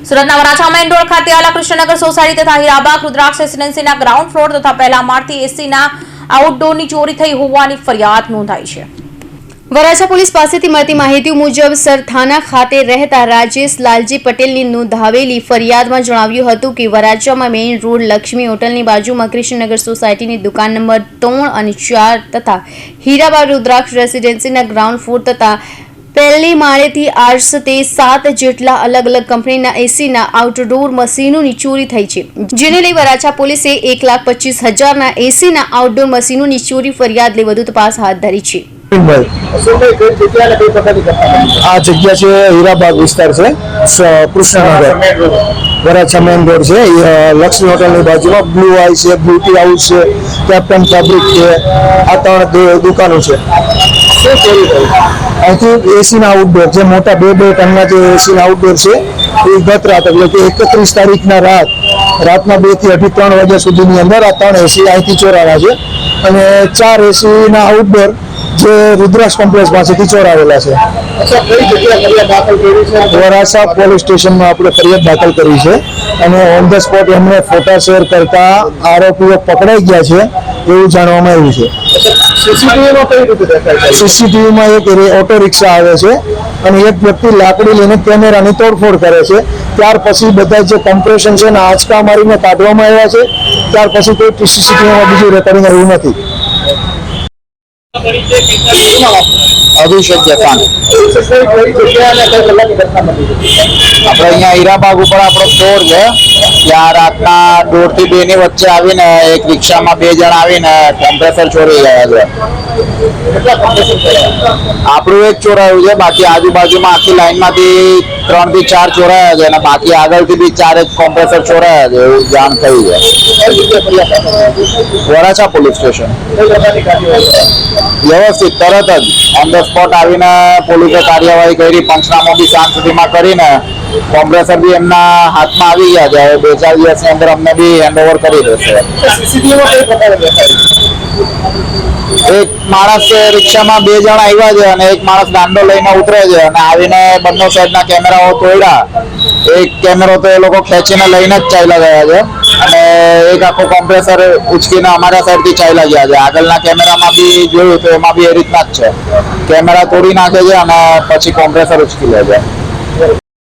સુરતના Varachha main road ખાતે આલા Krishnanagar society તથા હીરાબાગ રુદ્રાક્ષ રેસિડેન્સીના ગ્રાઉન્ડ ફ્લોર તથા પહેલા માળથી એસીના આઉટડોરની ચોરી થઈ હોવાની ફરિયાદ નોંધાઈ છે. વરાછા પોલીસ પાસેથી મળતી માહિતી મુજબ સરથાના ખાતે રહેતા રાજેશ લાલજી પટેલની નોંધાવેલી ફરિયાદમાં જણાવ્યું હતું કે વરાછામાં મેઇન રોડ લક્ષ્મી હોટલની બાજુમાં કૃષ્ણનગર સોસાયટીની દુકાન નંબર ત્રણ અને ચાર તથા હીરાબાગ રુદ્રાક્ષ રેસિડેન્સીના ગ્રાઉન્ડ ફ્લોર તથા પહેલી માળેથી આઠસતે સાત જેટલા અલગ અલગ કંપનીના એસીના આઉટડોર મશીનોની ચોરી થઈ છે. જેને લઈ વરાછા પોલીસે એક લાખ પચીસ હજારના એસીના આઉટડોર મશીનોની ચોરી ફરિયાદ લઈ વધુ તપાસ હાથ ધરી છે. આ જગ્યા છે હીરાબાગ વિસ્તાર છે. કૃષ્ણનગર. વરાછા મેન રોડ છે. લક્ષ્મી હોટલની બાજુમાં બ્લુ આઈ છે બ્યુટી હાઉસ છે કેપ્ટન ફેબ્રિક છે, આ ત્રણ દુકાનો છે. અહીંથી એસીના આઉટડોર જે મોટા બે બે ટનના જે એસીના આઉટડોર છે એ ગત રાત એટલે કે એકત્રીસ તારીખના રાત રાતના બેથી અઢી ત્રણ વાગ્યા સુધીની અંદર આ ત્રણ એસી અહીંથી ચોરાણા છે. અને ચાર એસીના આઉટડોર જે રુદ્રાક્ષ કોમ્પ્લેક્સ પાસેથી ચોરાવેલા છે. વરાસા પોલીસ સ્ટેશનમાં આપણે ફરિયાદ દાખલ કરી છે. અને ઓન ધ સ્પોટ એમને ફોટા શેર કરતા આરોપીઓ પકડાઈ ગયા છે. એવું જાણવામાં આવ્યું છે. સીસીટીવીમાં એક ઓટો રિક્ષા આવે છે અને એક વ્યક્તિ લાકડી લઈને કેમેરાની તોડફોડ કરે છે. ત્યાર પછી બધા જે કમ્પ્રેશન છે એના આંચકા મારીને કાઢવામાં આવ્યા છે. ત્યાર પછી કોઈ સીસીટીવીમાં બીજું રેકોર્ડિંગ આવ્યું નથી. અહીંયા હીરાબાગ ઉપર આપણો સ્ટોર છે. ત્યાં રાતના દોઢથી બે ની વચ્ચે આવીને એક રિક્ષામાં બે જણ આવીને કમ્પ્રેસર ચોરી ગયા છે. આપણું એક ચોરાયું છે, બાકી આજુબાજુમાં આખી લાઈનમાંથી ત્રણથી ચાર ચોરાયા છે અને બાકી આગળથી બી ચાર જ કોમ્પ્રેસર ચોરાયા છે, એવું જાણ થઈ છે. Varachha police station. વ્યવસ્થિત, તરત જ. ઓન ધ સ્પોટ આવીને પોલીસે કાર્યવાહી કરી, પંચનામો બી સાંજ સુધીમાં કરીને કોમ્પ્રેસર બી એમના હાથમાં આવી ગયા છે. હવે બે ચાર દિવસની અંદર અમને બી હેન્ડઓવર કરી દેશે. એક માણસ રિક્ષામાં બે જણા આવ્યા છે અને એક માણસ દાંડો લઈને ઉતરે છે અને આવીને બંને સાઈડના કેમેરાઓ તોડ્યા. એક કેમેરો તો એ લોકો ખેંચીને લઈને જ ચાલ્યા ગયા છે અને એક આખો કોમ્પ્રેસર ઉચકીને અમારા સાઈડથી ચાલ્યા ગયા છે. આગળના કેમેરામાં બી જોયું તો એમાં બી એ રીતના જ છે. કેમેરા તોડી નાખે છે અને પછી કોમ્પ્રેસર ઉચકી લે છે.